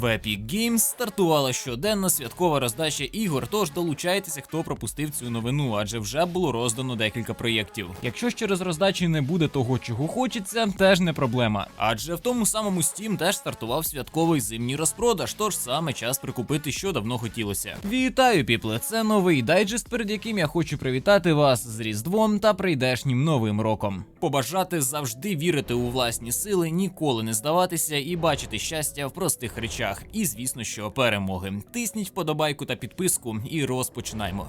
В Epic Games стартувала щоденна святкова роздача ігор, тож долучайтеся, хто пропустив цю новину, адже вже було роздано декілька проєктів. Якщо ж через роздачі не буде того, чого хочеться, теж не проблема. Адже в тому самому Steam теж стартував святковий зимній розпродаж, тож саме час прикупити, що давно хотілося. Вітаю, піпле! Це новий дайджест, перед яким я хочу привітати вас з Різдвом та прийдешнім новим роком. Побажати завжди вірити у власні сили, ніколи не здаватися і бачити щастя в простих речах. І звісно, що перемоги. Тисніть вподобайку та підписку, і розпочинаємо.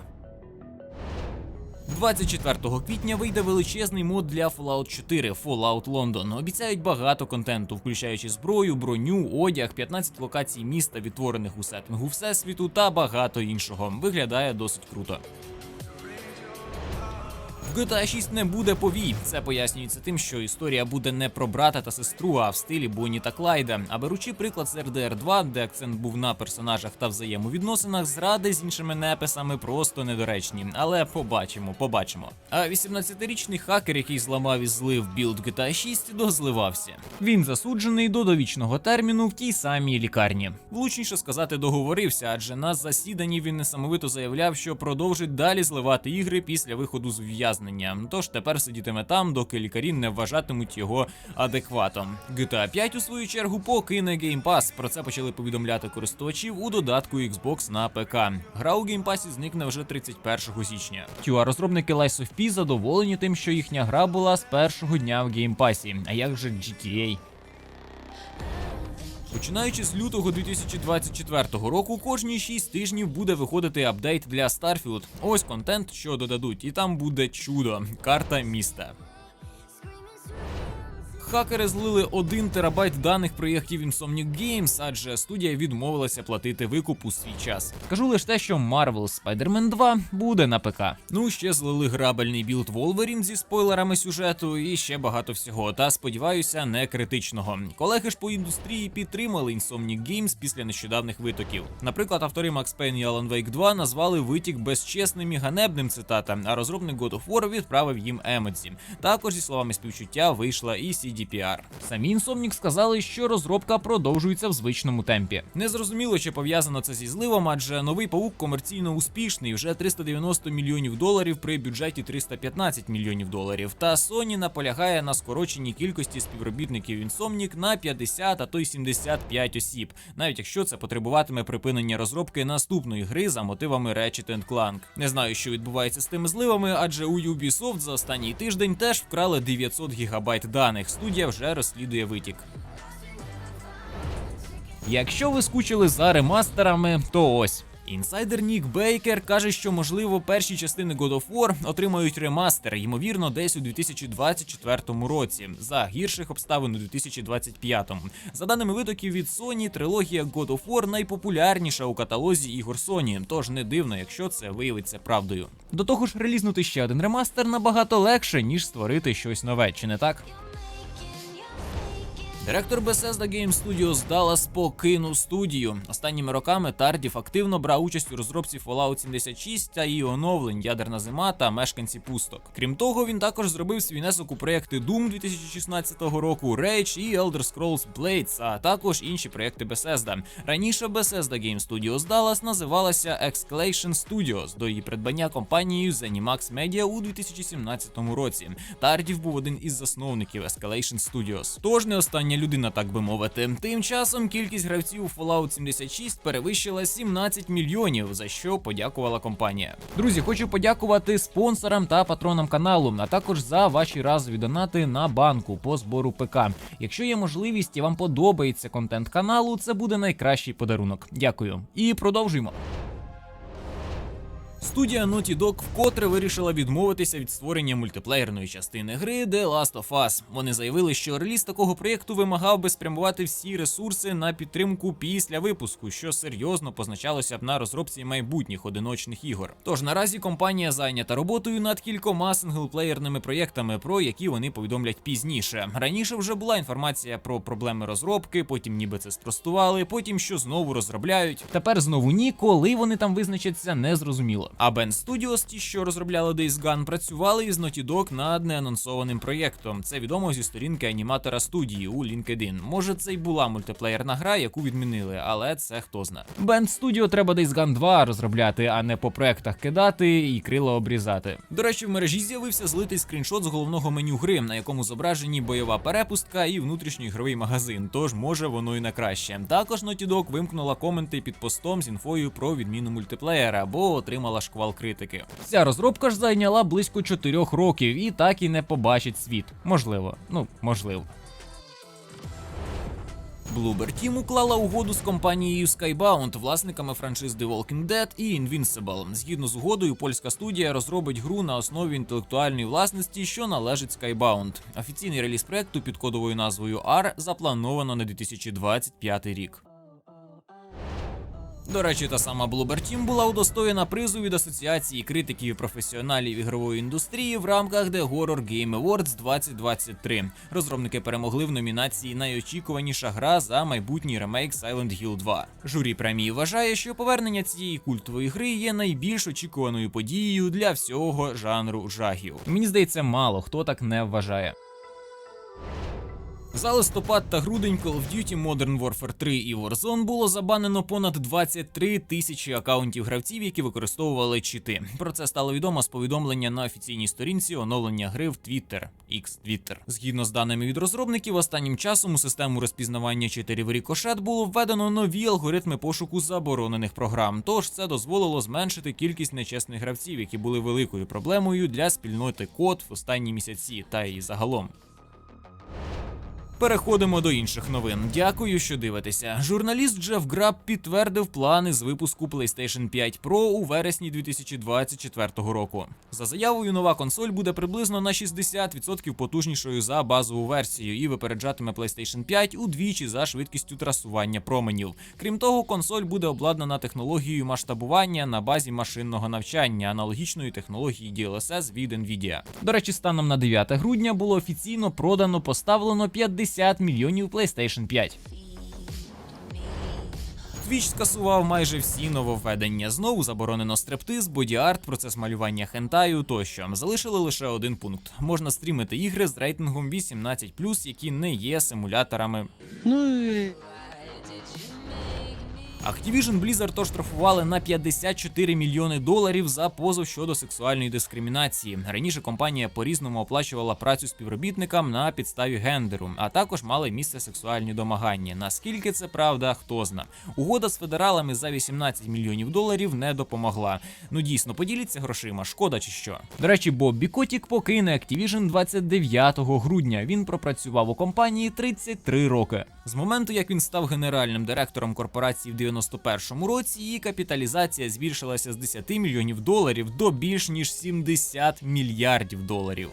24 квітня вийде величезний мод для Fallout 4 Fallout London. Обіцяють багато контенту, включаючи зброю, броню, одяг, 15 локацій міста, відтворених у сеттингу всесвіту та багато іншого. Виглядає досить круто. GTA 6 не буде повій. Це пояснюється тим, що історія буде не про брата та сестру, а в стилі Бонні та Клайда. А беручи приклад з RDR 2, де акцент був на персонажах та взаємовідносинах, зради з іншими неписами просто недоречні. Але побачимо, побачимо. А 18-річний хакер, який зламав і злив білд GTA 6, дозливався. Він засуджений до довічного терміну в тій самій лікарні. Влучніше сказати, договорився, адже на засіданні він несамовито заявляв, що продовжить далі зливати ігри після виходу з ув'язнення. Тож тепер сидітиме там, доки лікарі не вважатимуть його адекватом. GTA 5, у свою чергу, покине Game Pass. Про це почали повідомляти користувачів у додатку Xbox на ПК. Гра у Game Pass зникне вже 31 січня. QA розробники Lies of P задоволені тим, що їхня гра була з першого дня в Game Pass. А як же GTA? Починаючи з лютого 2024 року, кожні 6 тижнів буде виходити апдейт для Starfield. Ось контент, що додадуть, і там буде чудо карта міста. Хакери злили 1 терабайт даних проєктів Insomniac Games, адже студія відмовилася платити викуп у свій час. Кажу лише те, що Marvel Spider-Man 2 буде на ПК. Ну ще злили грабельний білд Wolverine зі спойлерами сюжету і ще багато всього. Та сподіваюся, не критичного. Колеги ж по індустрії підтримали Insomniac Games після нещодавних витоків. Наприклад, автори Max Payne і Alan Wake 2 назвали витік безчесним і ганебним цитата, а розробник God of War відправив їм емодзі. Також зі словами співчуття вийшла і CDPR. Самі Insomniac сказали, що розробка продовжується в звичному темпі. Незрозуміло, чи пов'язано це зі зливом, адже новий паук комерційно успішний, вже 390 мільйонів доларів при бюджеті 315 мільйонів доларів. Та Sony наполягає на скороченій кількості співробітників Insomniac на 50, а то й 75 осіб, навіть якщо це потребуватиме припинення розробки наступної гри за мотивами Ratchet Clank. Не знаю, що відбувається з тими зливами, адже у Ubisoft за останній тиждень теж вкрали 900 гігабайт даних. Студія вже розслідує витік. Якщо ви скучили за ремастерами, то ось. Інсайдер Нік Бейкер каже, що можливо перші частини God of War отримають ремастер, ймовірно, десь у 2024 році, за гірших обставин у 2025. За даними витоків від Sony, трилогія God of War найпопулярніша у каталозі ігор Sony, тож не дивно, якщо це виявиться правдою. До того ж, релізнути ще один ремастер набагато легше, ніж створити щось нове, чи не так? Директор Bethesda Game Studios Dallas покинув студію. Останніми роками Тардів активно брав участь у розробці Fallout 76 та її оновлень Ядерна зима та мешканці пусток. Крім того, він також зробив свій внесок у проекти Doom 2016 року, Rage і Elder Scrolls Blades, а також інші проекти Bethesda. Раніше Bethesda Game Studios Dallas називалася Escalation Studios до її придбання компанією ZeniMax Media у 2017 році. Тардів був один із засновників Escalation Studios. Тож не остання людина, так би мовити. Тим часом кількість гравців Fallout 76 перевищила 17 мільйонів, за що подякувала компанія. Друзі, хочу подякувати спонсорам та патронам каналу, а також за ваші разові донати на банку по збору ПК. Якщо є можливість і вам подобається контент каналу, це буде найкращий подарунок. Дякую. І продовжуємо. Студія Naughty Dog вкотре вирішила відмовитися від створення мультиплеєрної частини гри The Last of Us. Вони заявили, що реліз такого проєкту вимагав би спрямувати всі ресурси на підтримку після випуску, що серйозно позначалося б на розробці майбутніх одиночних ігор. Тож наразі компанія зайнята роботою над кількома синглплеєрними проєктами, про які вони повідомлять пізніше. Раніше вже була інформація про проблеми розробки, потім ніби це спростували, потім що знову розробляють. Тепер знову ні, коли вони там визначаться, не зрозуміло. А Band Studios, ті, що розробляли Days Gone, працювали із Naughty Dog над неанонсованим проєктом. Це відомо зі сторінки аніматора студії у LinkedIn. Може, це й була мультиплеєрна гра, яку відмінили, але це хто зна. Band Studio треба Days Gone 2 розробляти, а не по проектах кидати і крила обрізати. До речі, в мережі з'явився злитий скріншот з головного меню гри, на якому зображені бойова перепустка і внутрішній ігровий магазин. Тож може воно і на краще. Також Naughty Dog вимкнула коменти під постом з інфою про відміну мультиплеєра, бо отримала шквал критики. Ця розробка ж зайняла близько 4 років і так і не побачить світ. Можливо, ну можливо. Bloober Team уклала угоду з компанією Skybound, власниками франшиз The Walking Dead і Invincible. Згідно з угодою, польська студія розробить гру на основі інтелектуальної власності, що належить Skybound. Офіційний реліз проекту під кодовою назвою R заплановано на 2025 рік. До речі, та сама Bloober Team була удостоєна призу від Асоціації критиків і професіоналів ігрової індустрії в рамках The Horror Game Awards 2023. Розробники перемогли в номінації Найочікуваніша гра за майбутній ремейк Silent Hill 2. Журі премії вважає, що повернення цієї культової гри є найбільш очікуваною подією для всього жанру жахів. Мені здається, мало хто так не вважає. За листопад та грудень Call of Duty Modern Warfare 3 і Warzone було забанено понад 23 тисячі акаунтів гравців, які використовували чити. Про це стало відомо з повідомлення на офіційній сторінці оновлення гри в Twitter, X Twitter. Згідно з даними від розробників, останнім часом у систему розпізнавання читерів Ricochet було введено нові алгоритми пошуку заборонених програм. Тож це дозволило зменшити кількість нечесних гравців, які були великою проблемою для спільноти код в останні місяці, та і загалом. Переходимо до інших новин. Дякую, що дивитеся. Журналіст Джеф Граб підтвердив плани з випуску PlayStation 5 Pro у вересні 2024 року. За заявою, нова консоль буде приблизно на 60% потужнішою за базову версію і випереджатиме PlayStation 5 удвічі за швидкістю трасування променів. Крім того, консоль буде обладнана технологією масштабування на базі машинного навчання, аналогічної технології DLSS від Nvidia. До речі, станом на 9 грудня було офіційно продано поставлено 50 мільйонів PlayStation 5. Твіч скасував майже всі нововведення. Знову заборонено стриптиз, боді-арт, процес малювання хентаю тощо. Залишили лише один пункт: можна стрімити ігри з рейтингом 18+, які не є симуляторами. Ну і Activision Blizzard оштрафували на 54 мільйони доларів за позов щодо сексуальної дискримінації. Раніше компанія по-різному оплачувала працю співробітникам на підставі гендеру, а також мали місце сексуальні домагання. Наскільки це правда, хто зна. Угода з федералами за 18 мільйонів доларів не допомогла. Ну дійсно, поділіться грошима, шкода чи що. До речі, Боббі Котік покине Activision 29 грудня. Він пропрацював у компанії 33 роки. З моменту, як він став генеральним директором корпорації в 91-му році, її капіталізація збільшилася з 10 мільйонів доларів до більш ніж 70 мільярдів доларів.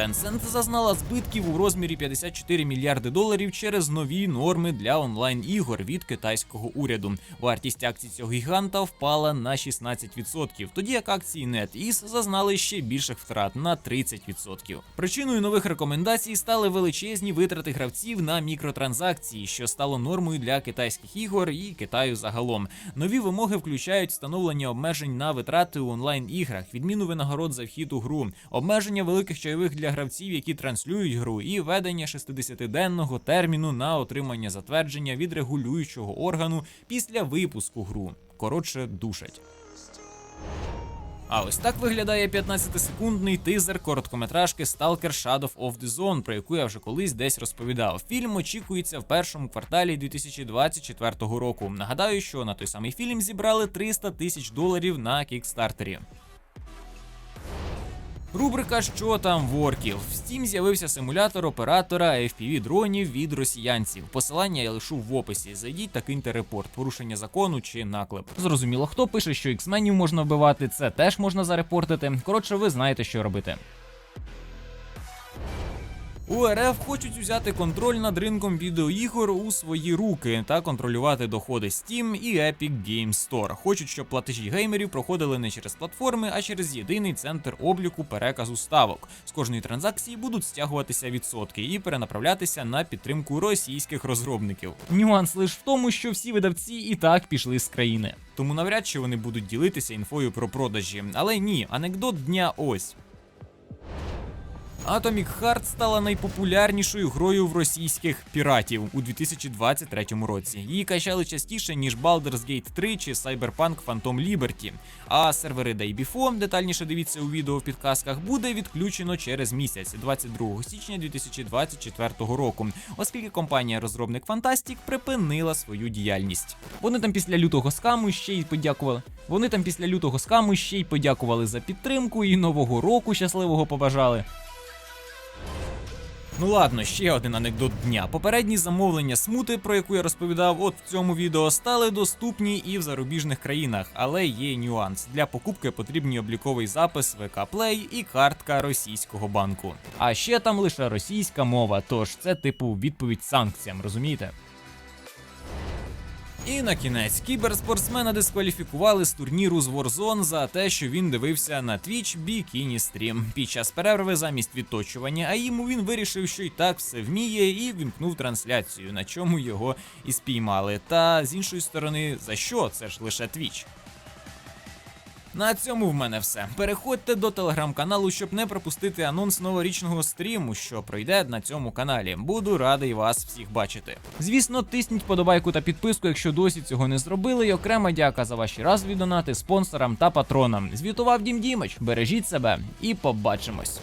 Tencent зазнала збитків у розмірі 54 мільярди доларів через нові норми для онлайн-ігор від китайського уряду. Вартість акцій цього гіганта впала на 16%, тоді як акції NetEase зазнали ще більших втрат на 30%. Причиною нових рекомендацій стали величезні витрати гравців на мікротранзакції, що стало нормою для китайських ігор і Китаю загалом. Нові вимоги включають встановлення обмежень на витрати у онлайн-іграх, відміну винагород за вхід у гру, обмеження великих чайових для гравців, які транслюють гру, і введення 60-денного терміну на отримання затвердження від регулюючого органу після випуску гру. Коротше, душать. А ось так виглядає 15-секундний тизер короткометражки Stalker Shadow of the Zone, про яку я вже колись десь розповідав. Фільм очікується в першому кварталі 2024 року. Нагадаю, що на той самий фільм зібрали 300 тисяч доларів на кікстартері. Рубрика Що там в орків? В Steam з'явився симулятор оператора FPV дронів від росіянців. Посилання я лишу в описі. Зайдіть та киньте репорт, порушення закону чи наклеп. Зрозуміло, хто пише, що іксменів можна вбивати, це теж можна зарепортити. Коротше, ви знаєте, що робити. У РФ хочуть взяти контроль над ринком відеоігор у свої руки та контролювати доходи Steam і Epic Games Store. Хочуть, щоб платежі геймерів проходили не через платформи, а через єдиний центр обліку переказу ставок. З кожної транзакції будуть стягуватися відсотки і перенаправлятися на підтримку російських розробників. Нюанс лише в тому, що всі видавці і так пішли з країни. Тому навряд чи вони будуть ділитися інфою про продажі. Але ні, анекдот дня ось. Atomic Heart стала найпопулярнішою грою в російських піратів у 2023 році. Її качали частіше, ніж Baldur's Gate 3 чи Cyberpunk Phantom Liberty. А сервери Day детальніше дивіться у відео в підказках, буде відключено через місяць, 22 січня 2024 року, оскільки компанія-розробник Fantastic припинила свою діяльність. Вони там після лютого скаму ще й подякували. Вони там після лютого скаму ще й подякували за підтримку і нового року щасливого побажали. Ну ладно, ще один анекдот дня. Попередні замовлення смути, про яку я розповідав, от в цьому відео стали доступні і в зарубіжних країнах, але є нюанс. Для покупки потрібні обліковий запис ВК Play і картка російського банку. А ще там лише російська мова, тож це типу відповідь санкціям, розумієте? І на кінець кіберспортсмена дискваліфікували з турніру з Warzone за те, що він дивився на Twitch бікіні стрім. Під час перерви замість відточування а йому він вирішив, що й так все вміє, і вімкнув трансляцію, на чому його і спіймали. Та з іншої сторони, за що? Це ж лише Twitch. На цьому в мене все. Переходьте до телеграм-каналу, щоб не пропустити анонс новорічного стріму, що пройде на цьому каналі. Буду радий вас всіх бачити. Звісно, тисніть подобайку та підписку, якщо досі цього не зробили. І окрема дяка за ваші разові донати спонсорам та патронам. Звітував Дім Дімич. Бережіть себе і побачимось.